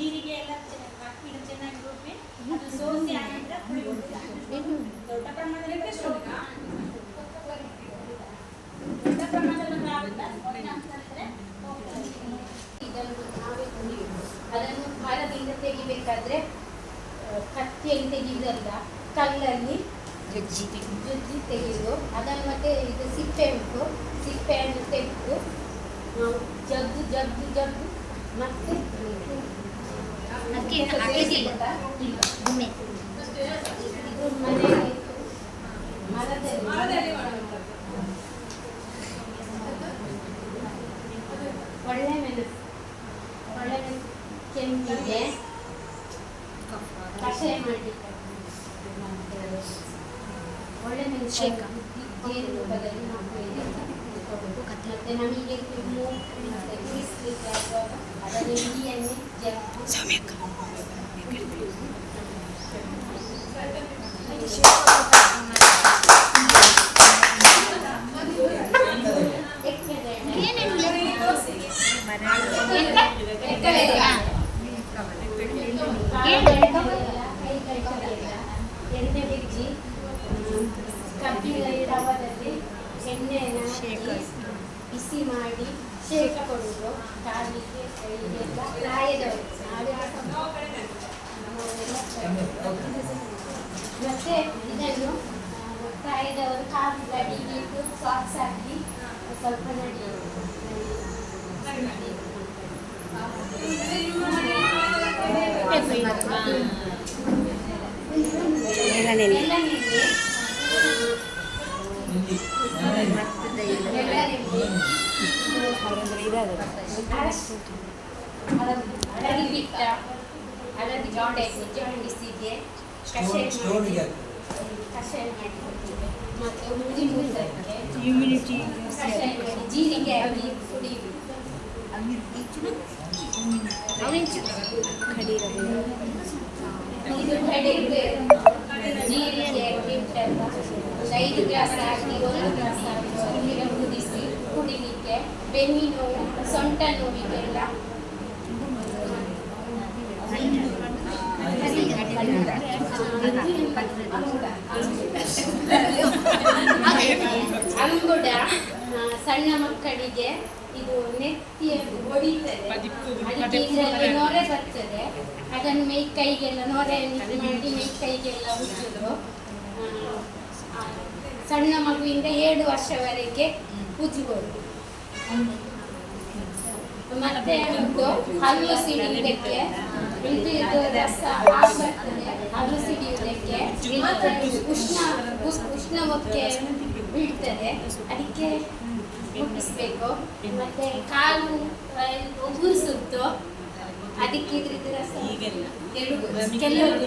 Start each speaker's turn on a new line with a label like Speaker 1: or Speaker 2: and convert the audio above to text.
Speaker 1: ಇದು ಚೆನ್ನಾಗಿ ರುಬ್ಬಿ ಅದು ಸೋಸಿ ಆನಂತರ ಪುಡಿ. ದೊಡ್ಡ ಪ್ರಮಾಣದಲ್ಲಿ? ದೊಡ್ಡ ಪ್ರಮಾಣದಲ್ಲಿ ಆಗುತ್ತಾ?
Speaker 2: ಇದನ್ನು ನಾವೇ ಅದನ್ನು ಮರದಿಂದ ತೆಗಿಬೇಕಾದ್ರೆ ಕತ್ತಿಯಲ್ಲಿ ತೆಗೆಯುವುದಲ್ಲ ಕಲ್ಲಲ್ಲಿ
Speaker 3: ಜಜ್ಜಿ
Speaker 2: ಜಜ್ಜಿ ತೆಗೆದು ಅದನ್ನು ಮತ್ತೆ ಇದು ಸಿಪ್ಪೆ ಉಂಟು ಸಿಪ್ಪೆಯನ್ನು ತೆಗೆದು ನಾವು ಜಗ್ಗು ಜಗ್ಗು ಜಗ್ಗು ಮತ್ತೆ
Speaker 3: ಅದಕ್ಕೆ ಹಾಕಿದ್ದಿಲ್ಲ ಒಮ್ಮೆ
Speaker 2: ಇದು ಮನೆಯಲ್ಲಿ ಮರದಲ್ಲಿ ಒಳ್ಳೆ ಮೆಣಸು ಒಳ್ಳೆ ಮೆಣಸು ಕೆಂಪಿಗೆ ಕಷಾಯ ಮಾಡಲಿಕ್ಕೆ ಒಳ್ಳೆ ಮೆಣಸು
Speaker 3: ಶೇಕ.
Speaker 2: ಜೇನು ತುಪ್ಪದಲ್ಲಿ ಹಾಕಿ ಮತ್ತೆ ನಮಗೆ ಕೆಮ್ಮು ಮತ್ತೆ ಕುಡಿಸ್ಲಿಕ್ಕೆ ಆಗುವಾಗ ಅದನ್ನು ಇಡಿಯನ್ನು ಜಗ್ಗು ಎಣ್ಣೆ ಬಿಚ್ಚಿ ಕಬ್ಬಿನ ರವದಲ್ಲಿ ಎಣ್ಣೆಯನ್ನು ಹಾಕಿ ಬಿಸಿ ಮಾಡಿ ಶೇಕ ಕೊಡುವುದು ಕಾಲಿಗೆ ಕೈಗೆಲ್ಲ ಪ್ರಾಯದವರು ಮತ್ತೆ ಇದನ್ನು ಪ್ರಾಯದವರು ಕಾಲು ಗಡಿಗೆ ಇಟ್ಟು ಸಾಕ್ಸ್ ಹಾಕಿ ಸ್ವಲ್ಪ ನಡೆಯುವುದು
Speaker 3: ಎಳನೆಲೆ
Speaker 2: ಎಳ್ಳನೆಣ್ಣೆ ಎಳ್ಳನೆಣ್ಣೆ ಅರಶಿ ಹಳದಿ ಬಿಟ್ಟ ಹಳದಿ ಜೊಂಡೆ ಜೋಡಿಸಿಗೆ ಕಷಾಯ ಮಾಡಿ ಕಷಾಯ ಮಾಡಿ ಕೊಡ್ತೀವಿ. ಮತ್ತೆ ಉದ್ದಿನ ಮುದ್ದಕ್ಕೆ ಕಷಾಯ ಮಾಡಿ ಜೀರಿಗೆ ಹಾಕಿ ಕುಡಿಯುವುದು ಇದು ಕಡೆಗೆ ಜೀರಿಗೆ ಹಿಟ್ಟೆಲ್ಲ ಒಂದು ಐದು ಗ್ಲಾಸ್ ಹಾಕಿ ಒಂದು ಗ್ಲಾಸ್ ಹಾಕಿ ನೀರು ಕುದಿಸಿ ಕುಡಿಲಿಕ್ಕೆ ಬೆನ್ನಿ ನೋವು, ಸೊಂಟ ನೋವಿಗೆಲ್ಲ ಅಂಗುಡ ಸಣ್ಣ ಮಕ್ಕಳಿಗೆ ಇದು ನೆತ್ತಿಯ ಹೊಡಿತದೆ. ಇದರಲ್ಲಿ ನೊರೆ ಬರ್ತದೆ. ಅದನ್ನು ಮೈ ಕೈಗೆಲ್ಲ ನೊರೆ ಮಾಡಿ ಮೈ ಕೈಗೆಲ್ಲ ಉಜ್ಜುದು ಸಣ್ಣ ಮಗುವಿಂದ ಏಳು ವರ್ಷವರೆಗೆ ಉಜ್ಜಬಹುದು ಮತ್ತೆ ಉಂಟು ಹಲ್ಲು ಸಿಡಿಯುವುದಕ್ಕೆ ಇದು ರಸ ಹಲ್ಲು ಸಿಡಿಯುವುದಕ್ಕೆ ಉಷ್ಣ ಉಷ್ಣವಕ್ಕೆ ಬೀಳ್ತದೆ. ಅದಕ್ಕೆ ಮುಟ್ಟಿಸ್ಬೇಕು ಮತ್ತೆ ಕಾಲು ಆ, ಸುತ್ತು ಅದಕ್ಕೆ ಇದ್ರದ್ದು ರಸ ಕೆಲವು ಕೆಲ್ಲುವುದು